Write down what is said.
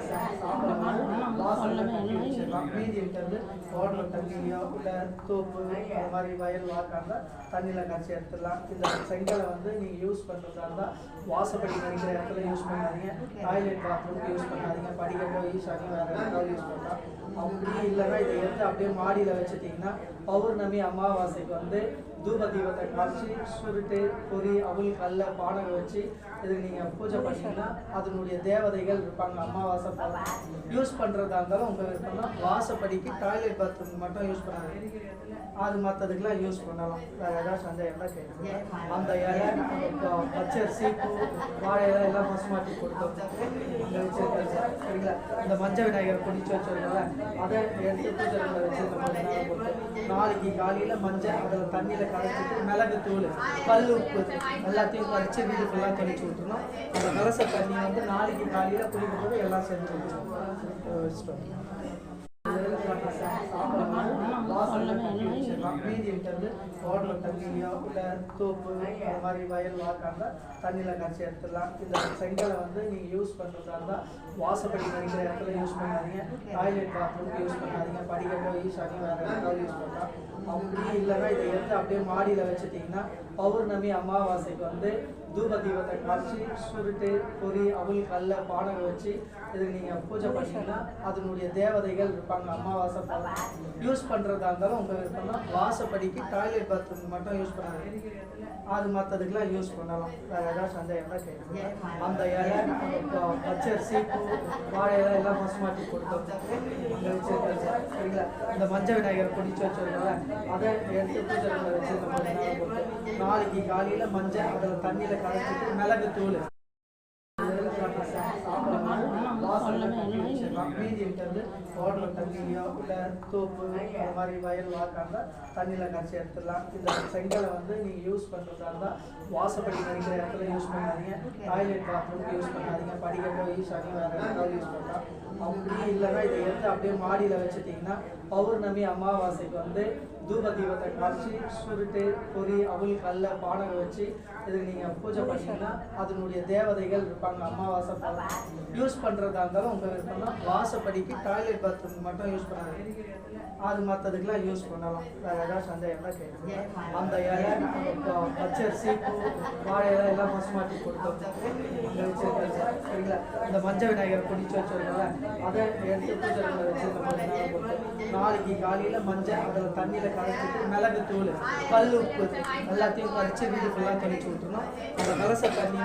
Saya. மீதி இருக்கிறது ஓடுற தண்ணியோ இல்லை தோப்பு அந்த மாதிரி வயல் வாக்காக இருந்தால் தண்ணியில் கரைச்சி எடுத்துடலாம். இந்த செங்கலை வந்து நீங்கள் யூஸ் பண்ணுறதா இருந்தால் வாசப்படி நினைக்கிற இடத்துல யூஸ் பண்ணாதீங்க. டாய்லெட் பாத்ரூம்க்கு யூஸ் பண்ணாதீங்க. படிக்கட்டோ ஈசானி வேறு எதாவது யூஸ் பண்ணலாம். அப்படி இல்லைன்னா இதை எடுத்து அப்படியே மாடியில் வச்சுட்டிங்கன்னா பௌர்ணமி அமாவாசைக்கு வந்து தூப தீபத்தை காய்ச்சி சுருட்டு பொறி அவல் கல்ல பானகம் வச்சு இதுக்கு நீங்கள் பூஜை பண்ணிங்கன்னா அதனுடைய தேவதைகள் இருப்பாங்க. அமாவாசை யூஸ் பண்ணுறதா இருந்தாலும் உங்கள் விருப்பம்னா வாசப்படிக்கு டாய்லெட் பாத்ரூம் மட்டும் யூஸ் பண்ணாங்க அது மற்றதுக்கெல்லாம் யூஸ் பண்ணலாம். வேறு ஏதாச்சும் அந்த இலை கேட்குங்க அந்த இலை அப்புறம் பச்சரிசி பூ வாழை இலை எல்லாம் மசுமாட்டி கொடுத்தோம். சரிங்களா? இந்த மஞ்சள் விநாயகர் பிடிச்சி வச்சிருக்கோம்ல அதை எடுத்து பூஜை வச்சு நாளைக்கு காலையில் மஞ்சள் அதில் தண்ணியில் கரைச்சிட்டு மிளகு தூள் கல் உப்பு எல்லாத்தையும் கரைச்சி வீடு ஃபுல்லாக தெளிச்சு விட்டுருணும் அந்த கலச தண்ணி வந்து நாளைக்கு காலையில் குடிக்கும்போது எல்லாம் செஞ்சு வச்சிருக்கோம் மீதி இருக்கிறது ஓடுற தண்ணியோ இல்லை தோப்பு அந்த மாதிரி வயல் வாக்காக இருந்தால் தண்ணியில் கரைச்சி எடுத்துடலாம் இந்த செங்கலை வந்து நீங்கள் யூஸ் பண்ணுறதா இருந்தால் வாசப்படி நினைக்கிற இடத்துல யூஸ் பண்ணாதீங்க டாய்லெட் பாத்ரூம்க்கு யூஸ் பண்ணாதீங்க படிக்கட்டோ ஈசானி வேறு எதாவது யூஸ் பண்ணலாம் அப்படி இல்லைன்னா இதை எடுத்து அப்படியே மாடியில் வச்சுட்டிங்கன்னா பௌர்ணமி அமாவாசைக்கு வந்து தூப தீபத்தை காய்ச்சி சுருட்டு பொறி அவல் கல்ல பானகம் வச்சு இதுக்கு நீங்கள் பூஜை பண்ணீங்கன்னா அதனுடைய தேவதைகள் இருப்பாங்க அமாவாசை யூஸ் பண்ணுறதா இருந்தாலும் உங்கள் விருப்பம்னா வாசப்படிக்கு டாய்லெட் பாத்ரூம் மட்டும் யூஸ் பண்ணாதீங்க. அது மற்றதுக்கெல்லாம் யூஸ் பண்ணலாம். வேறு ஏதாச்சும் அந்த கேட்குங்க அந்த இலை பச்சரிசி பூ வாழை இலை எல்லாம் மசுமாட்டி கொடுத்தோம். இங்க வச்சிருக்காங்க. சரிங்களா? இந்த மஞ்சள் விநாயகர் பிடிச்சி வச்சிருக்கோம்ல அதை எடுத்து பூஜை வச்சு நாளைக்கு காலையில் மஞ்சள் அதில் தண்ணியில் கரைச்சிட்டு மிளகு தூள் மீதி இருக்கிறது ஓடுற தண்ணியோ இல்லை தோப்பு அந்த மாதிரி வயல் வாக்காக இருந்தால் தண்ணியில் கரைச்சி எடுத்துடலாம். இந்த செங்கலை வந்து நீங்கள் யூஸ் பண்ணுறதா இருந்தால் வாசப்படி நினைக்கிற இடத்துல யூஸ் பண்ணாதீங்க. டாய்லெட் பாத்ரூம்க்கு யூஸ் பண்ணாதீங்க. படிக்கிறதோ யூஸ் ஆகி வேறு இடத்துல யூஸ் பண்ணலாம். அப்படி இல்லைன்னா இதை எடுத்து அப்படியே மாடியில் வச்சுட்டிங்கன்னா பௌர்ணமி அமாவாசைக்கு வந்து தூப தீபத்தை காய்ச்சி சுருட்டு பொறி அவள் கல்ல பானகம் வச்சு இதுக்கு நீங்கள் பூஜை பண்ணிங்கன்னா அதனுடைய தேவதைகள் இருப்பாங்க. அமாவாசை யூஸ் பண்ணுறதா இருந்தாலும் உங்கள் விருப்பம்னா வாசப்படிக்கு டாய்லெட் பாத்ரூம் மட்டும் யூஸ் பண்ணாங்க அது மற்றதுக்கெல்லாம் யூஸ் பண்ணலாம். வேறு ஏதாவது சந்தேகம் இலை கேட்குங்க அந்த இலை அப்புறம் பச்சரிசி பூ வாழை இலை எல்லாம் மசுமாட்டி கொடுத்தோம். இங்க சரிங்களா? இந்த மஞ்சள் விநாயகர் பிடிச்சி வச்சிருக்கோம்ல அதை எடுத்து பூஜை நாளைக்கு காலையில் மஞ்சள் அதில் தண்ணியில் கரைச்சிட்டு மிளகு தூள் கல் உப்பு எல்லாத்தையும் கரைச்சி வீடு ஃபுல்லாக தெளிச்சு விட்டுருணும் அந்த கலச தண்ணி